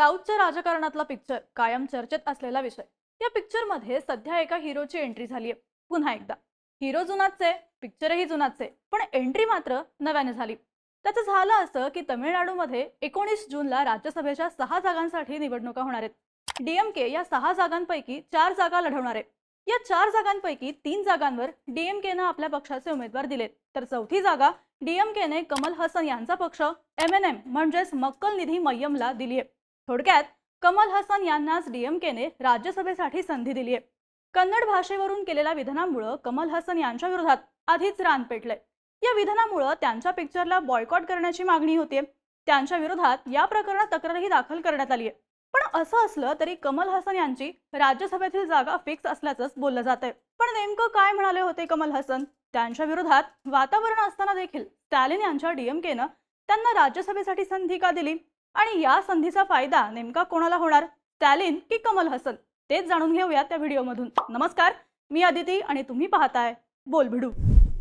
साऊथच्या राजकारणातला picture कायम चर्चेत असलेला विषय. या पिक्चरमध्ये सध्या एका हिरोची एंट्री झालीय. पुन्हा एकदा. हिरो जुनाचे पिक्चरही जुनाचे पण एंट्री मात्र नव्याने झाली. त्याचं झालं असं की तमिळनाडूमध्ये एकोणीस जूनला राज्यसभेच्या सहा जागांसाठी निवडणुका होणार आहेत. डीएमके या सहा जागांपैकी चार जागा लढवणार आहे. या चार जागांपैकी तीन जागांवर डीएमकेनं आपल्या पक्षाचे उमेदवार दिलेत. तर चौथी जागा डीएमकेने कमल हसन यांचा पक्ष एम एन एम म्हणजेच मक्कल निधी मय्यमला दिली आहे थोडक्यात कमल हसन यांनाच डीएमकेने राज्यसभेसाठी संधी दिली आहे कन्नड भाषेवरून केलेल्या विधानामुळं कमल हसन यांच्या विरोधात आधीच रान पेटलंय. या विधानामुळं त्यांच्या पिक्चरला बॉयकॉट करण्याची मागणी होतीये. त्यांच्या विरोधात या प्रकरणात तक्रारही दाखल करण्यात आली आहे पण असं असलं तरी कमल हसन यांची राज्यसभेतील जागा फिक्स असल्याचंच बोललं जात आहे पण नेमकं काय म्हणाले होते कमल हसन? त्यांच्या विरोधात वातावरण असताना देखील स्टॅलिन यांच्या डीएमकेनं त्यांना राज्यसभेसाठी संधी का दिली? आणि या संधीचा फायदा नेमका कोणाला होणार? स्टॅलिन की कमल हसन? तेच जाणून घेऊया त्या व्हिडिओमधून. नमस्कार मी अदिती आणि तुम्ही पाहताय बोल भिडू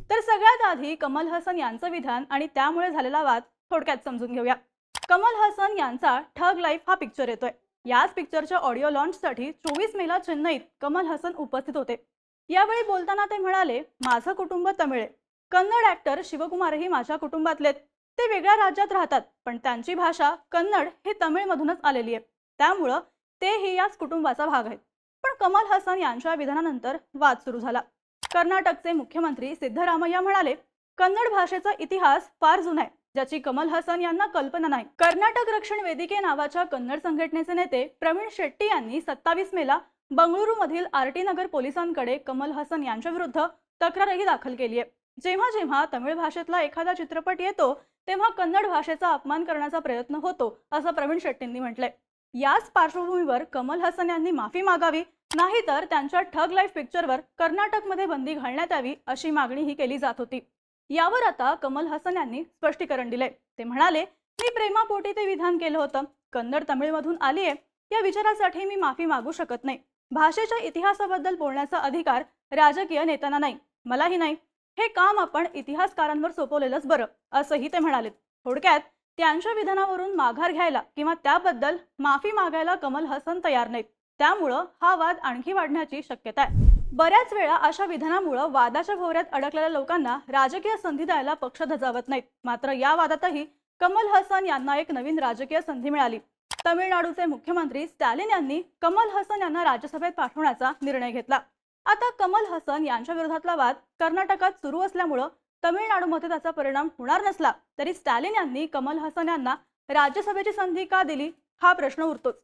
तर सगळ्यात आधी कमल हसन यांचं विधान आणि त्यामुळे झालेला वाद थोडक्यात समजून घेऊया. कमल हसन यांचा ठग लाईफ हा पिक्चर येतोय. याच पिक्चरच्या ऑडिओ लॉन्चसाठी चोवीस मेला चेन्नईत कमल हसन उपस्थित होते. यावेळी बोलताना ते म्हणाले माझं कुटुंब तमिळ आहे. कन्नड ऍक्टर शिवकुमारही माझ्या कुटुंबातलेत. ते वेगळ्या राज्यात राहतात पण त्यांची भाषा कन्नड हे तमिळमधूनच आलेली आहे. त्यामुळं तेही याच कुटुंबाचा भाग आहेत. पण कमल हसन यांच्या विधानानंतर वाद सुरू झाला. कर्नाटकचे मुख्यमंत्री सिद्धरामय्या म्हणाले कन्नड भाषेचा इतिहास फार जुना आहे ज्याची कमल हसन यांना कल्पना नाही. कर्नाटक रक्षण वेदिके नावाच्या कन्नड संघटनेचे नेते प्रवीण शेट्टी यांनी सत्तावीस मेला बंगळुरू मधील आरटी नगर पोलिसांकडे कमल हसन यांच्या विरुद्ध तक्रारही दाखल केली आहे. जेव्हा जेव्हा तमिळ भाषेतला एखादा चित्रपट येतो तेव्हा कन्नड भाषेचा अपमान करण्याचा प्रयत्न होतो असं प्रवीण शेट्टींनी म्हटलंय. याच पार्श्वभूमीवर कमल हसन यांनी माफी मागावी नाहीतर त्यांच्या ठग लाईफ पिक्चरवर कर्नाटकमध्ये बंदी घालण्यात यावी अशी मागणीही केली जात होती. यावर आता कमल हसन यांनी स्पष्टीकरण दिलंय. ते म्हणाले मी प्रेमापोटी ते विधान केलं होतं. कन्नड तमिळमधून आली आहे. या विचारासाठी मी माफी मागू शकत नाही. भाषेच्या इतिहासाबद्दल बोलण्याचा अधिकार राजकीय नेत्यांना नाही. मलाही नाही. हे काम आपण इतिहासकारांवर सोपवलेलंच बरं असंही ते म्हणाले थोडक्यात त्यांच्या विधानावरून माघार घ्यायला किंवा त्याबद्दल माफी मागायला कमल हसन तयार नाहीत. त्यामुळं हा वाद आणखी वाढण्याची शक्यता आहे. बऱ्याच वेळा अशा विधानामुळं वादाच्या भोवऱ्यात अडकलेल्या लोकांना राजकीय संधी द्यायला पक्ष धजावत नाहीत. मात्र या वादातही कमल हसन यांना एक नवीन राजकीय संधी मिळाली. तमिळनाडूचे मुख्यमंत्री स्टॅलिन यांनी कमल हसन यांना राज्यसभेत पाठवण्याचा निर्णय घेतला. आता कमल हसन यांच्या विरोधातला वाद कर्नाटकात सुरू असल्यामुळं तमिळनाडूमध्ये त्याचा परिणाम होणार नसला तरी स्टॅलिन यांनी कमल हसन यांना राज्यसभेची संधी का दिली हा प्रश्न उरतोच.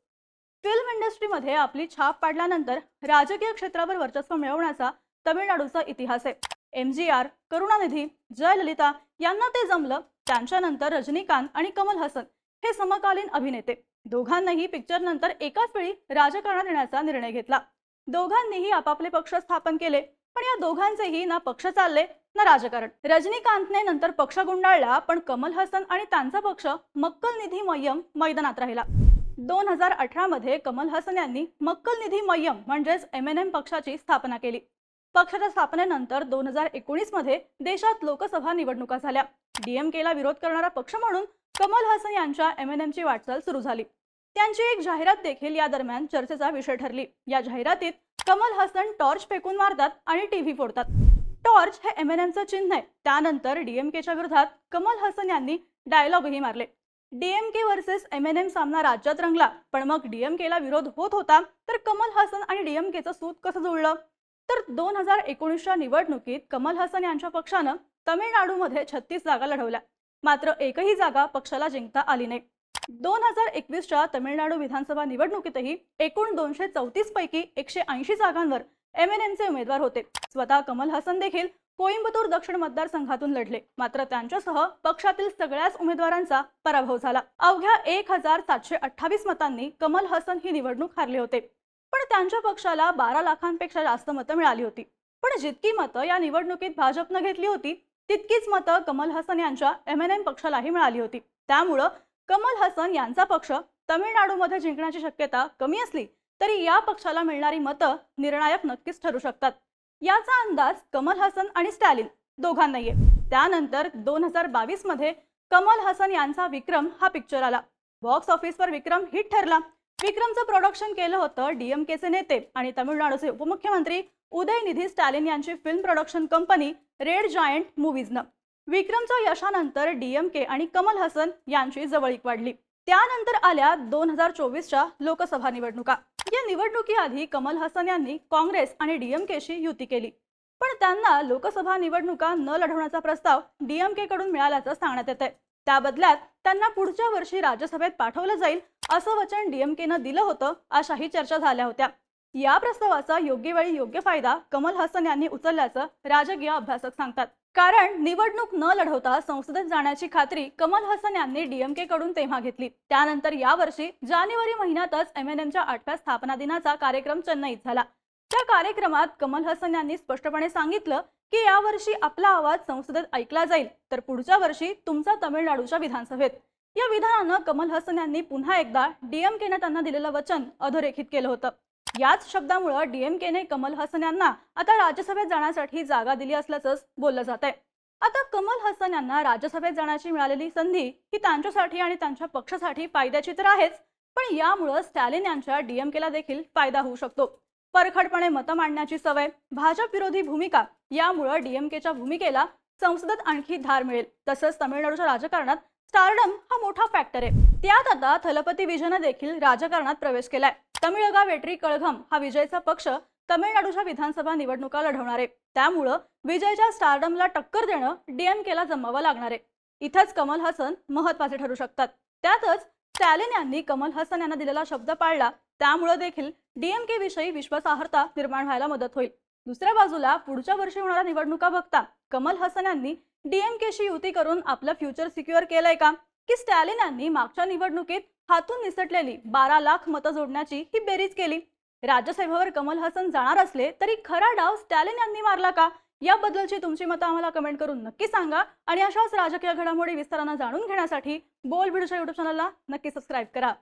फिल्म इंडस्ट्रीमध्ये आपली छाप पाडल्यानंतर राजकीय क्षेत्रावर वर्चस्व मिळवण्याचा तमिळनाडूचा इतिहास आहे. M G R Karunanidhi Jayalalithaa यांना ते जमलं त्यांच्यानंतर रजनीकांत आणि कमल हसन हे समकालीन अभिनेते. दोघांनाही पिक्चर नंतर एकाच वेळी राजकारणात येण्याचा निर्णय घेतला. दोघांनीही आपापले पक्ष स्थापन केले. पण या दोघांचेही ना पक्ष चालले ना राजकारण. रजनीकांतने नंतर पक्ष गुंडाळला पण कमल हसन आणि त्यांचा पक्ष मक्कल निधी मय्यम मैदानात राहिला. दोन हजार अठरा मध्ये कमल हसन यांनी मक्कल निधी मय्यम म्हणजेच एम एन एम पक्षाची स्थापना केली. पक्षाच्या स्थापनेनंतर दोन हजार एकोणीसमध्ये देशात लोकसभा निवडणुका झाल्या. डीएमकेला विरोध करणारा पक्ष म्हणून कमल हसन यांच्या एम एन एमची वाटचाल सुरू झाली. त्यांची एक जाहिरात देखील या दरम्यान चर्चेचा विषय ठरली. या जाहिरातीत कमल हसन टॉर्च फेकून मारतात आणि टीव्ही फोडतात. टॉर्च हे एम एन एमचं चिन्ह आहे. त्यानंतर डीएमकेच्या विरोधात कमल हसन यांनी डायलॉगही मारले. DMK versus M N M सामना राज्यात रंगला. पण मग डीएमकेला विरोध होत होता तर कमल हसन आणि डीएमकेचं सूत कसं जुळलं? तर दोन हजार एकोणीसच्या निवडणुकीत कमल हसन यांच्या पक्षानं तमिळनाडूमध्ये छत्तीस जागा लढवल्या. मात्र एकही जागा पक्षाला जिंकता आली नाही. दोन हजार एकवीसच्या तमिळनाडू विधानसभा निवडणुकीतही एकूण दोनशे चौतीस पैकी एकशे ऐंशी जागांवर एम एन एमचे उमेदवार होते. स्वतः कमल हसन देखील कोइंबतूर दक्षिण मतदारसंघातून लढले. मात्र त्यांच्यासह पक्षातील सगळ्याच उमेदवारांचा पराभव झाला. अवघ्या एक हजार सातशे अठ्ठावीस मतांनी कमल हसन ही निवडणूक हारले होते. पण त्यांच्या पक्षाला बारा लाखांपेक्षा जास्त मतं मिळाली होती. पण जितकी मतं या निवडणुकीत भाजपनं घेतली होती तितकीच मतं कमल हसन यांच्या एम एन एम पक्षालाही मिळाली होती. त्यामुळं कमल हसन यांचा पक्ष तमिळनाडूमध्ये जिंकण्याची शक्यता कमी असली तरी या पक्षाला मिळणारी मतं निर्णायक नक्कीच ठरू शकतात. याचा अंदाज कमल हसन आणि स्टॅलिन दोघांनाही त्यानंतर दोन हजार बावीसमध्ये कमल हसन यांचा विक्रम हा पिक्चर आला. बॉक्स ऑफिसवर विक्रम हिट ठरला. विक्रमचं प्रोडक्शन केलं होतं डीएमकेचे नेते आणि तामिळनाडूचे उपमुख्यमंत्री उदयनिधी स्टॅलिन यांची film production company Red Giant मूव्हीजनं विक्रमच्या यशानंतर डीएमके आणि कमल हसन यांची जवळीक वाढली. त्यानंतर आल्या दोन हजार चोवीसच्या लोकसभा निवडणुका. या निवडणुकीआधी कमल हसन यांनी काँग्रेस आणि डीएमकेशी युती केली. पण त्यांना लोकसभा निवडणुका न लढवण्याचा प्रस्ताव डीएमके कडून मिळाल्याचं सांगण्यात येतंय. त्या बदल्यात त्यांना पुढच्या वर्षी राज्यसभेत पाठवलं जाईल असं वचन डीएमकेनं दिलं होतं अशाही चर्चा झाल्या होत्या. या प्रस्तावाचा योग्य वेळी योग्य फायदा कमल हसन यांनी उचलल्याचं राजकीय अभ्यासक सांगतात. कारण निवडणूक न लढवता संसदेत जाण्याची खात्री कमल हसन यांनी डीएमके कडून तेव्हा घेतली. त्यानंतर यावर्षी जानेवारी महिन्यातच एम एन एमच्या आठव्या स्थापना दिनाचा कार्यक्रम चेन्नईत झाला. त्या कार्यक्रमात कमल हसन यांनी स्पष्टपणे सांगितलं की यावर्षी आपला आवाज संसदेत ऐकला जाईल तर पुढच्या वर्षी तुमचा तामिळनाडूच्या विधानसभेत. या विधानानं कमल हसन यांनी पुन्हा एकदा डीएमकेनं त्यांना दिलेलं वचन अधोरेखित केलं होतं. याच शब्दामुळे डीएमकेने कमल हसन यांना आता राज्यसभेत जाण्यासाठी जागा दिली असल्याचंच बोललं जात आहे आता कमल हसन यांना राज्यसभेत जाण्याची मिळालेली संधी ही त्यांच्यासाठी आणि त्यांच्या पक्षासाठी फायद्याची तर आहेच पण यामुळं स्टॅलिन यांच्या डीएमकेला देखील फायदा होऊ शकतो. परखडपणे मतं मांडण्याची सवय भाजप विरोधी भूमिका यामुळं डीएमकेच्या भूमिकेला संसदेत आणखी धार मिळेल. तसंच तामिळनाडूच्या राजकारणात स्टारडम हा मोठा फॅक्टर आहे. त्यात आता थलपती विजयनं देखील राजकारणात प्रवेश केलाय. तमिळगा वेट्री कळघम हा विजयचा पक्ष तमिळनाडूच्या विधानसभा निवडणुका लढवणार आहे. त्यामुळं विजयच्या स्टारडमला टक्कर देणं डीएमकेला जमावं लागणार आहे. इथंच कमल हसन महत्त्वाचे ठरू शकतात. त्यातच स्टॅलिन यांनी कमल हसन यांना दिलेला शब्द पाळला. त्यामुळे देखील डीएमके विषयी विश्वासार्हता निर्माण व्हायला मदत होईल. दुसऱ्या बाजूला पुढच्या वर्षी होणाऱ्या निवडणुका बघता कमल हसन यांनी डीएमकेशी युती करून आपलं फ्युचर सिक्युअर केलंय का? की स्टॅलिन यांनी मागच्या निवडणुकीत हातून निसटलेली बारा लाख मतं जोडण्याची ही बेरीज केली? राज्यसभेवर कमल हसन जाणार असले तरी खरा डाव स्टॅलिन यांनी मारला का? याबद्दलची तुमची मतं आम्हाला कमेंट करून नक्की सांगा आणि अशाच राजकीय घडामोडी विस्तारांना जाणून घेण्यासाठी बोल भिडूच्या युट्यूब चॅनलला नक्की सबस्क्राईब करा.